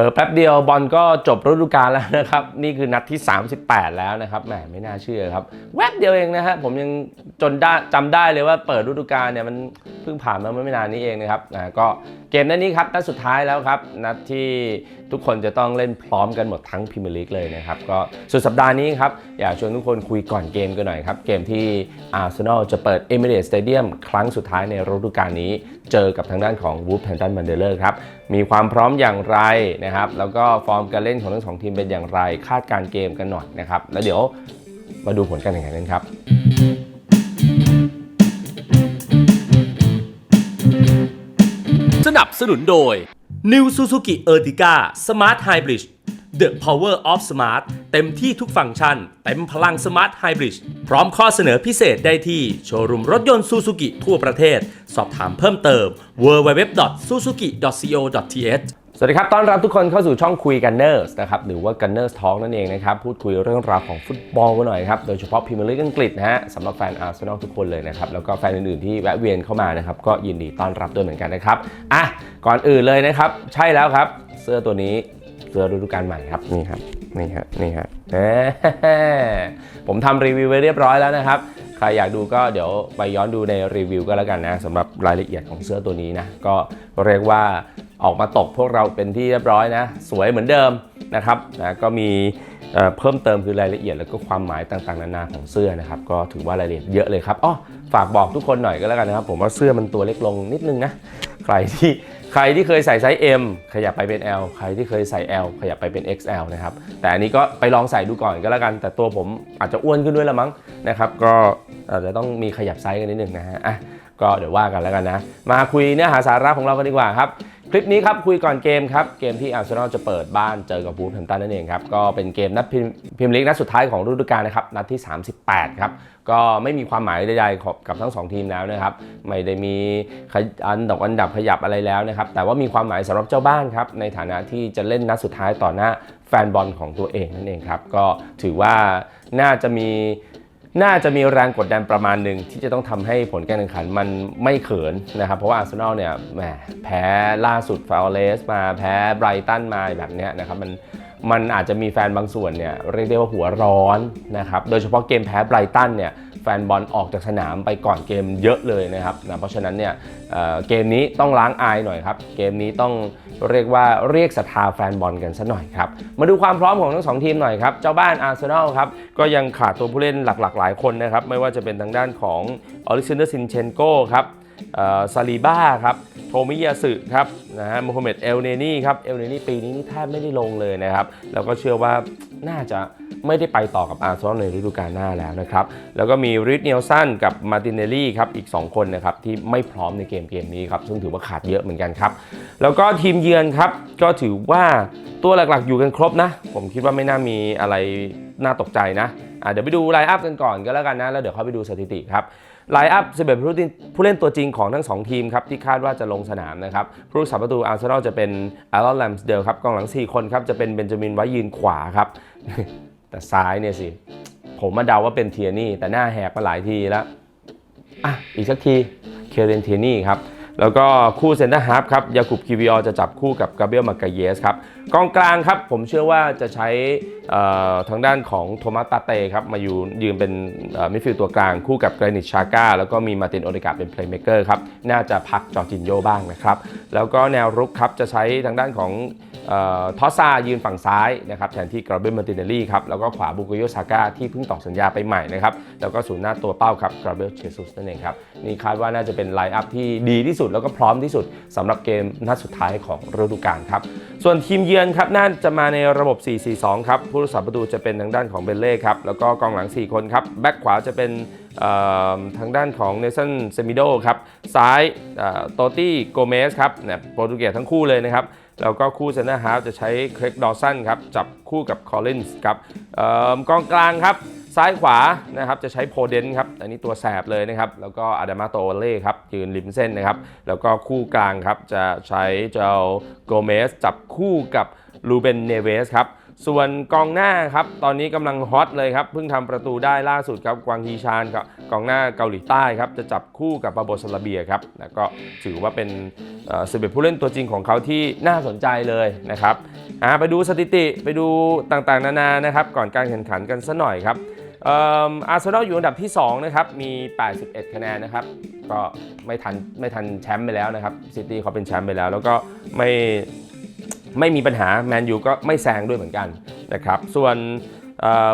เผลอแป๊บเดียวบอลก็จบฤดูกาลแล้วนะครับ นี่คือนัดที่ 38 แล้วนะครับแหมไม่น่าเชื่อครับ แวบเดียวเองนะฮะผมยังจนได้จำได้เลยว่าเปิดฤดูกาลเนี่ยมันเพิ่งผ่านมาเมื่อไม่นานนี้เองนะครับอ่าก็เกมนัดนี้ครับนัดสุดท้ายแล้วครับ นัดที่ ทุกคนจะต้องเล่นพร้อมกันหมดทั้งพรีเมียร์ลีกเลยนะครับ ก็สุดสัปดาห์นี้ครับ อยากชวนทุกคนคุยก่อนเกมกันหน่อยครับ เกมที่อาร์เซนอลจะเปิดเอมิเรตสเตเดียมครั้งสุดท้ายในฤดูกาลนี้ เจอกับทางด้านของวูฟแพนตันบันเดเลอร์ครับ มีความพร้อมอย่างไรนะครับ แล้วก็ฟอร์มการเล่นของทั้งสองทีมเป็นอย่างไร คาดการเกมกันหน่อยนะครับ แล้วเดี๋ยวมาดูผลการแข่งขันกันครับสนับสนุนโดย New Suzuki Ertiga Smart Hybrid The Power of Smart เต็มที่ทุกฟังก์ชัน เต็มพลัง Smart Hybrid พร้อมข้อเสนอพิเศษได้ที่โชว์รูมรถยนต์ Suzuki ทั่วประเทศ สอบถามเพิ่มเติม www.suzuki.co.th สวัสดีครับ ต้อนรับทุกคนเข้าสู่ช่องคุยกันเนอร์สนะครับ หรือว่า Gunners Talk นั่นเองนะครับ พูดคุยเรื่องราวของฟุตบอลกันหน่อยครับ โดยเฉพาะพรีเมียร์ลีกอังกฤษนะฮะสำหรับแฟนอาร์เซนอลทุกคนเลยนะครับ แล้วก็แฟนอื่น ๆ ที่แวะเวียนเข้ามานะครับ ก็ยินดีต้อนรับด้วยเหมือนกันนะครับ อะ ก่อนอื่นเลยนะครับ ใช่แล้วครับ เสื้อตัวนี้ เสื้อฤดูกาลใหม่ครับ นี่ครับ นี่ครับนี่ครับแหมผมทำรีวิวไว้เรียบร้อยแล้วนะครับ ใครอยากดูก็เดี๋ยวไปย้อนดูในรีวิวก็แล้วกันนะสำหรับรายละเอียดของเสื้อตัวนี้นะ ก็เรียกว่าออกมาตกพวกเราเป็นที่เรียบร้อยนะ สวยเหมือนเดิมนะครับนะก็มีเอ่อเพิ่มเติมคือรายละเอียดแล้วก็ความหมายต่างๆนานาของเสื้อนะครับก็ถือว่ารายละเอียดเยอะเลยครับอ๋อฝากบอกทุกคนหน่อยก็แล้วกันนะครับ ผมว่าเสื้อมันตัวเล็กลงนิดนึงนะใครที่ใครที่เคยใส่ไซส์ M ขยับไปเป็น L ใครที่เคยใส่ L ขยับไปเป็น XL นะครับแต่อันนี้ก็ไปลองใส่ดูก่อนก็แล้วกัน แต่ตัวผมอาจจะอ้วนขึ้นด้วยละมั้งนะครับ ก็ อาจจะต้องมีขยับไซส์กันนิดนึงนะฮะอะก็เดี๋ยวว่ากันแล้วกันนะ มาคุยเนื้อหาสาระของเรากันดีกว่าครับ คลิปนี้ครับคุยก่อนเกมครับ เกมที่อาร์เซนอลจะเปิดบ้านเจอกับวูฟแฮมตันนั่นเองครับ ก็เป็นเกมนัดพรีเมียร์ลีกนัดสุดท้ายของฤดูกาลนะครับ นัดที่ 38 ครับ ก็ไม่มีความหมายใดๆกับทั้ง 2 ทีมแล้วนะครับ ไม่ได้มีอันดับอันดับขยับอะไรแล้วนะครับ แต่ว่ามีความหมายสำหรับเจ้าบ้านครับ ในฐานะที่จะเล่นนัดสุดท้ายต่อหน้าแฟนบอลของตัวเองนั่นเองครับ ก็ถือว่าน่าจะมี น่าจะมีแรงกดดันประมาณหนึ่งที่จะต้องทำให้ผลการแข่งขันมันไม่เขินนะครับ เพราะว่าอาร์เซนอลเนี่ยแหมแพ้ล่าสุดฟาเลสมาแพ้ไบรตันมาแบบนี้นะครับมันมันอาจจะมีแฟนบางส่วนเนี่ยเรียกได้ว่าหัวร้อนนะครับโดยเฉพาะเกมแพ้ไบรตันเนี่ย แฟนบอลออกจากสนามไปก่อนเกมเยอะเลยนะครับนะเพราะฉะนั้นเนี่ยเเกมนี้ต้องล้างอายหน่อยครับ เกมนี้ต้องเรียกว่าเรียกศรัทธาแฟนบอลกันสัหน่อยครับ มาดูความพร้อมของทั้งสองทีมหน่อยครับ เจ้าบ้านอาร์เซนอลครับ ก็ยังขาดตัวผู้เล่นหลักๆหลายคนนะครับ ไม่ว่าจะเป็นทางด้านของออลิซนเดอร์ซินเชนโกครับซาลีบ้าครับโทมิยาสึครับนะฮะโมฮัมเหม็ดเอลเนนี่ครับเอลเนนี่ปีนี้นี่แทบไม่ได้ลงเลยนะครับ แล้วก็เชื่อว่าน่าจะ ไม่ได้ไปต่อกับอาร์เซนอลในฤดูกาลหน้าแล้วนะครับ แล้วก็มีริดเนลสันกับมาตินเนลลี่ครับอีก 2 คนนะครับที่ไม่พร้อมในเกมเกมนี้ครับซึ่งถือว่าขาดเยอะเหมือนกันครับ แล้วก็ทีมเยือนครับก็ถือว่าตัวหลักๆอยู่กันครบนะ ผมคิดว่าไม่น่ามีอะไรน่าตกใจนะะเดี๋ยวไปดูไลน์อัพกันก่อนก็แล้วกันนะ แล้วเดี๋ยวเข้าไปดูสถิติครับไลน์อัพ 11 ผู้เล่นผู้เล่นตัวจริงของทั้ง 2 ทีมครับ ที่คาดว่าจะลงสนามนะครับ ผู้รักษาประตูอาร์เซนอลจะเป็นอารอนแลมสเดลครับ กองหลัง 4 คนครับ จะเป็นเบนจามินไว้ยืนขวาครับ แต่ซ้ายเนี่ยสิ ผมมาเดาว่าเป็นเทียนี่ แต่หน้าแหกมาหลายทีแล้ว อะ อีกสักที เคเรนเทียนี่ครับ แล้วก็คู่เซนเตอร์ฮาร์ฟครับยาคุบคิวิออจะจับคู่กับกาเบรียลมากาเยสครับกองกลางครับผมเชื่อว่าจะใช้ทางด้านของโทมัสปาเต้ครับมาอยู่ยืนเป็นมิดฟิลด์ตัวกลางคู่กับแกรนิชชาก้าแล้วก็มีมาตินโอเดกาเป็นเพลย์เม k เกอร์ครับน่าจะพักจอร์จินโยบ้างนะครับ แล้วก็แนวรุกครับจะใช้ทางด้านของออทอสซายืนฝั่งซ้ายนะครับแทนที่กราเบลมาตินเนลลี่ครับแล้วก็ขวาบุโกโยซาก้าที่เพิ่งต่อสัญญาไปใหม่นะครับแล้วก็ศูนย์หน้าตัวเป้าครับกราเบลเชซุสนั่นเองครับ นี่คาดว่าน่าจะเป็นไลน์อัพที่ดีที่สุดแล้วก็พร้อมที่สุดสำหรับเกมนัดสุดท้ายของฤดูกาลครับ ส่วนทีมเยือนครับน่าจะมาในระบบ 4-4-2 ครับ ผู้รักษาประตูจะเป็นทางด้านของเบลเล่ครับ แล้วก็กองหลัง 4 คนครับ แบ็คขวาจะเป็นทางด้านของเนสันเซมิโดครับ ซ้ายโตตี้โกเมสครับเนี่ยโปรตุเกสทั้งคู่เลยนะครับแล้วก็คู่เซนเตอร์ฮาฟจะใช้เครกดอสันครับ จับคู่กับคอลลินส์ครับกองกลางครับ ซ้ายขวานะครับจะใช้โพเดนครับอันนี้ตัวแสบเลยนะครับ แล้วก็อาดามาโตเล่ครับยืนริมเส้นนะครับ แล้วก็คู่กลางครับจะใช้เจ้าโกเมสจับคู่กับลูเบนเนเวสครับส่วนกองหน้าครับตอนนี้กำลังฮอตเลยครับเพิ่งทำประตูได้ล่าสุดครับกวางฮีชานครับกองหน้าเกาหลีใต้ครับจะจับคู่กับบาโบซาลาเบียครับแล้วก็ถือว่าเป็นสิบเอ็ดผู้เล่นตัวจริงของเขาที่น่าสนใจเลยนะครับไปดูสถิติไปดูต่างๆ นานานะครับ ก่อนการแข่งขันกันสัหน่อยครับ อาร์เซนอลอยู่อันดับที่ 2 นะครับ มี 81 คะแนนนะครับ ก็ไม่ทันไม่ทันแชมป์ไปแล้วนะครับซิตี้เขาเป็นแชมป์ไปแล้ว แล้วก็ไม่ไม่มีปัญหาแมนยูก็ไม่แซงด้วยเหมือนกันนะครับ ส่วน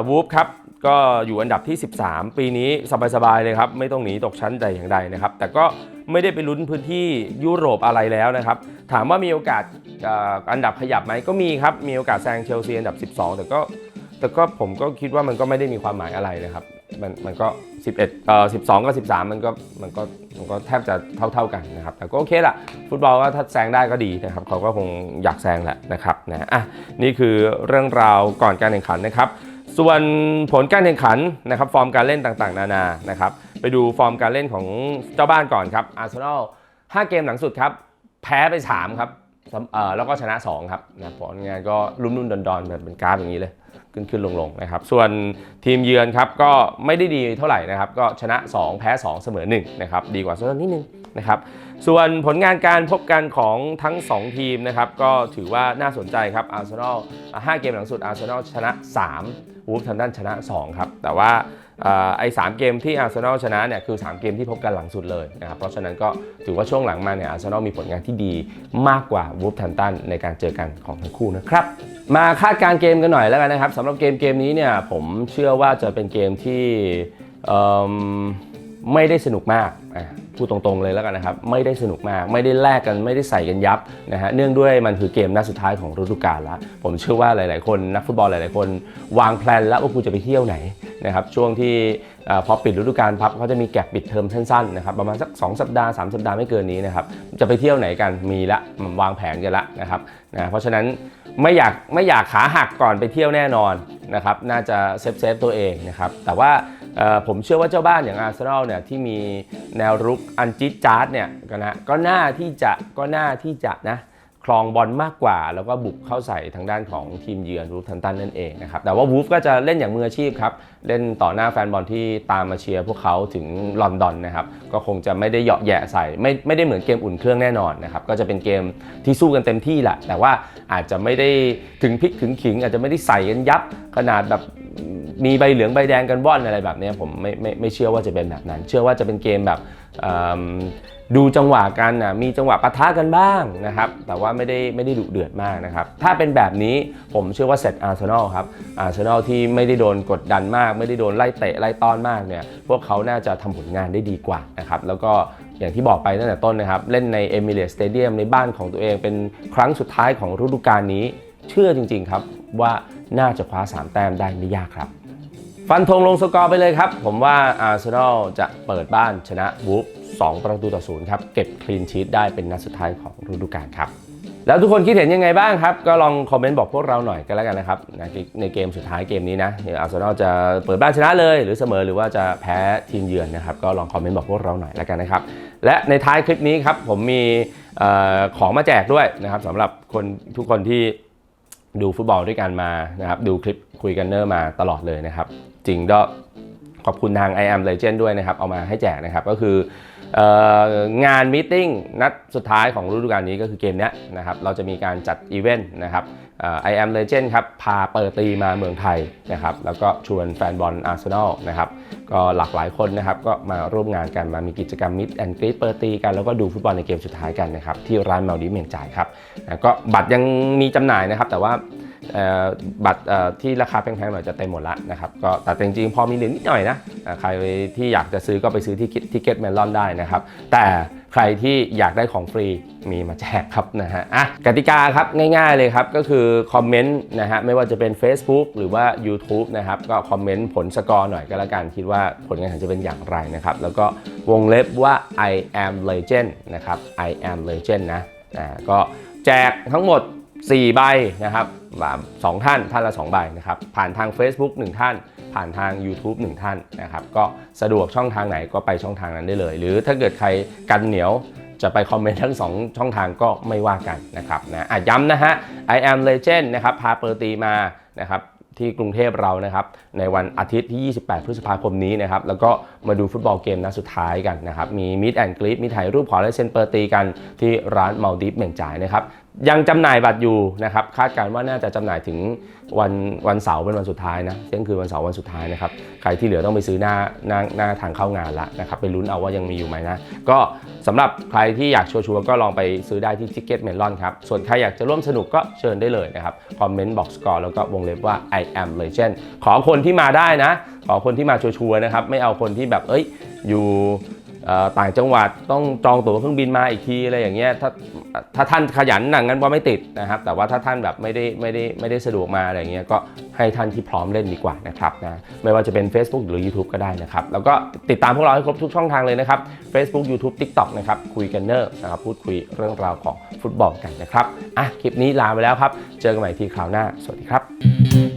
วูฟครับก็อยู่อันดับที่ 13 ปีนี้สบายๆเลยครับ ไม่ต้องหนีตกชั้นแต่อย่างใดนะครับ แต่ก็ไม่ได้ไปลุ้นพื้นที่ยุโรปอะไรแล้วนะครับ ถามว่ามีโอกาสอันดับขยับไหมก็มีครับ มีโอกาสแซงเชลซีอันดับ 12 แต่ก็ แต่ก็ผมก็คิดว่ามันก็ไม่ได้มีความหมายอะไรนะครับ มันมันก็ 11เอ่อ12 กับ 13 มันก็มันก็มันก็แทบจะเท่าๆกันนะครับ แต่ก็โอเคละฟุตบอลก็ถ้าแซงได้ก็ดีนะครับ เขาก็คงอยากแซงแหละนะครับนะอะนี่คือเรื่องราวก่อนการแข่งขันนะครับ ส่วนผลการแข่งขันนะครับ ฟอร์มการเล่นต่างๆ นานานะครับ ไปดูฟอร์มการเล่นของเจ้าบ้านก่อนครับอาร์เซนอล5เกมหลังสุดครับ แพ้ไป 3 ครับเอ่อแล้วก็ชนะ 2 ครับนะผลงานก็รุ่นๆดอนๆแบบเป็นกราฟอย่างนี้เลย ขึ้นขึ้นลงลงนะครับ ส่วนทีมเยือนครับก็ไม่ได้ดีเท่าไหร่นะครับ ก็ชนะ 2 แพ้ 2 เสมอ1นะครับ ดีกว่าเซนนิดนึงนะครับ ส่วนผลงานการพบกันของทั้ง 2 ทีมนะครับ ก็ถือว่าน่าสนใจครับ อาร์เซนอล5เกมหลังสุด อาร์เซนอลชนะ 3 วูฟทันดันชนะ 2 ครับ แต่ว่าอไอ้สามเกมที่อาร์เซนอลชนะเนี่ยคือ 3 เกมที่พบกันหลังสุดเลยนะครับเพราะฉะนั้นก็ถือว่าช่วงหลังมาเนี่ยอาร์เซนอลมีผลงานที่ดีมากกว่าวูฟทันตันในการเจอกันของทั้งคู่นะครับ มาคาดการ์เกมกันหน่อยแล้วกันนะครับสำหรับเกมเกมนี้เนี่ยผมเชื่อว่าจะเป็นเกมที่ไม่ได้สนุกมากพูดตรงๆเลยแล้วกันนะครับ ไม่ได้สนุกมาก ไม่ได้แลกกันไม่ได้ใส่กันยับนะฮะเนื่องด้วยมันคือเกมนัดสุดท้ายของฤดูกาลล้วผมเชื่อว่าหลายๆ คนนักฟุตบอลหลายๆคน วางแพลนแล้วว่าคุณจะไปเที่ยวไหนนะครับช่วงที่พอปิดฤดูกาลพับเขาจะมีแก็บปิดเทอมสั้นๆนะครับประมาณสัก 2 สัปดาห์ 3 สัปดาห์ไม่เกินนี้นะครับจะไปเที่ยวไหนกันมีละวางแผนกันละนะครับนะเพราะฉะนั้น ไม่อยากไม่อยากขาหักก่อนไปเที่ยวแน่นอนนะครับน่าจะเซฟเซฟตัวเองนะครับแต่ว่าผมเชื่อว่าเจ้าบ้านอย่างอาร์เซนอลเนี่ยที่มีแนวรุกอันจิตจาร์ดเนี่ยก็นะก็น่าที่จะก็น่าที่จะนะ ครองบอลมากกว่า แล้วก็บุกเข้าใส่ทางด้านของทีมเยือนรูฟทันตันนั่นเองนะครับแต่ว่าวูฟก็จะเล่นอย่างมืออาชีพครับ เล่นต่อหน้าแฟนบอลที่ตามมาเชียร์พวกเขาถึงลอนดอนนะครับก็คงจะไม่ได้เหยาะแยะใส่ไม่ไม่ได้เหมือนเกมอุ่นเครื่องแน่นอนนะครับก็จะเป็นเกมที่สู้กันเต็มที่แหละแต่ว่าอาจจะไม่ได้ถึงพลิกถึงขิง อาจจะไม่ได้ใส่กันยับขนาดแบบมีใบเหลืองใบแดงกันว่อนอะไรแบบนี้ผมไม่ไม่ไม่เชื่อว่าจะเป็นแบบนั้น เชื่อว่าจะเป็นเกมแบบ ดูจังหวะกันนะมีจังหวะปะทะกันบ้างนะครับ แต่ว่าไม่ได้ไม่ได้ดุเดือดมากนะครับ ถ้าเป็นแบบนี้ผมเชื่อว่าเสร็จอาร์เซนอลครับอาร์เซนอลที่ไม่ได้โดนกดดันมาก ไม่ได้โดนไล่เตะไล่ต้อนมากเนี่ยพวกเขาน่าจะทำผลงานได้ดีกว่านะครับ แล้วก็อย่างที่บอกไปตั้งแต่ต้นนะครับ เล่นในเอมิเรตสเตเดียมในบ้านของตัวเองเป็นครั้งสุดท้ายของฤดูกาลนี้ เชื่อจริง ๆ ครับว่าน่าจะคว้า 3 แต้มได้ไม่ยากครับ ฟันธงลงสกอร์ไปเลยครับ ผมว่าอาร์เซนอลจะเปิดบ้านชนะวูฟ2ประตูต่อศูนย์ครับ เก็บคลีนชีตได้เป็นนัดสุดท้ายของฤดูกาลครับ แล้วทุกคนคิดเห็นยังไงบ้างครับ ก็ลองคอมเมนต์บอกพวกเราหน่อยกันแล้วกันนะครับ ในเกมสุดท้ายเกมนี้นะอาร์เซนอลจะเปิดบ้านชนะเลยหรือเสมอหรือว่าจะแพ้ทีมเยือนนะครับ ก็ลองคอมเมนต์บอกพวกเราหน่อยแล้วกันนะครับ และในท้ายคลิปนี้ครับผมมีออของมาแจกด้วยนะครับสำหรับคนทุกคนที่ดูฟุตบอลด้วยกันมานะครับดูคลิปคุยกันเนอร์มาตลอดเลยนะครับ จริงก็ขอบคุณทาง I am Legend ด้วยนะครับ เอามาให้แจกนะครับ ก็คือองานมีติ้งนัดสุดท้ายของฤดูกาลนี้ก็คือเกมนี้นะครับ เราจะมีการจัดอีเวนต์นะครับเอ่อ I am Legend ครับ พาเปิดตีมาเมืองไทยนะครับ แล้วก็ชวนแฟนบอลอาร์เซนอลนะครับ ก็หลากหลายคนนะครับ ก็มาร่วมงานกันมามีกิจกรรมมิดแอนด์กรีดเปิดตีกัน แล้วก็ดูฟุตบอลในเกมสุดท้ายกันนะครับ ที่ร้านเมาดีเมียงจ่ายครับก็บัตรยังมีจำหน่ายนะครับ แต่ว่า บัตรที่ราคาแพงๆหน่อยจะเต็มหมดล้วนะครับก็แต่จริงๆ พอมีเหลือนิดหน่อยนะใครที่อยากจะซื้อก็ไปซื้อที่ทิเก็ตเมนลอนได้นะครับ แต่ใครที่อยากได้ของฟรีมีมาแจกครับนะฮะอะกติกาครับง่ายๆเลยครับก็คือคอมเมนต์นะฮะไม่ว่าจะเป็น Facebook หรือว่า YouTube นะครับก็คอมเมนต์ผลสกอร์หน่อยก็แล้วกันคิดว่าผลงานจะเป็นอย่างไรนะครับแล้วก็วงเล็บว่า I am legend นะครับ I am legend นะอ่าก็แจกทั้งหมด 4 ใบนะครับแบบสองท่านท่านละ 2 ใบนะครับผ่านทาง Facebook 1 ท่าน ผ่านทาง YouTube 1 ท่านนะครับก็สะดวกช่องทางไหนก็ไปช่องทางนั้นได้เลย หรือถ้าเกิดใครกันเหนียวจะไปคอมเมนต์ทั้ง 2 ช่องทางก็ไม่ว่ากันนะครับนะะย้ำนะฮะ I am legend นะครับพาเปอร์ตีมานะครับที่กรุงเทพเรานะครับในวันอาทิตย์ที่ 28 พฤษภาคมนี้นะครับแล้วก็มาดูฟุตบอลเกมนัดสุดท้ายกันนะครับมีมิดแอนกรีดมีถ่ายรูปขอลายเซ็นเปอร์ตีกันที่ร้านมัลดิฟเหม่งจ่ายนะครับ ยังจำหน่ายบัตรอยู่นะครับคาดการณ์ว่าน่าจะจำหน่ายถึงวันวันเสาร์เป็นวันสุดท้ายนะเที่ยงคืนวันเสาร์วันสุดท้ายนะครับใครที่เหลือต้องไปซื้อหน้าหน้าหน้าทางเข้างานละนะครับไปลุ้นเอาว่ายังมีอยู่ไหมนะก็สำหรับใครที่อยากชัวร์ๆก็ลองไปซื้อได้ที่ Ticket Melon ครับส่วนใครอยากจะร่วมสนุกก็เชิญได้เลยนะครับคอมเมนต์บอกสกอร์แล้วก็วงเล็บว่า I am legend ขอคนที่มาได้นะ ขอคนที่มาชัวร์ๆนะครับไม่เอาคนที่แบบเอ้ยอยู่ ต่างจังหวัดต้องจองตั๋วเครื่องบินมาอีกทีอะไรอย่างเงี้ยถ้าถ้าท่านขยันหนังงั้นว่าไม่ติดนะครับ แต่ว่าถ้าท่านแบบไม่ได้ไม่ได้ไม่ได้สะดวกมาอะไรเงี้ยก็ให้ท่านที่พร้อมเล่นดีกว่านะครับนะไม่ว่าจะเป็น Facebook หรือ YouTube ก็ได้นะครับ แล้วก็ติดตามพวกเราให้ครบทุกช่องทางเลยนะครับ Facebook YouTube TikTok นะครับคุยกันเนอร์นะครับพูดคุยเรื่องราวของฟุตบอลกันนะครับอะคลิปนี้ลาไปแล้วครับ เจอกันใหม่ที่คราวหน้า สวัสดีครับ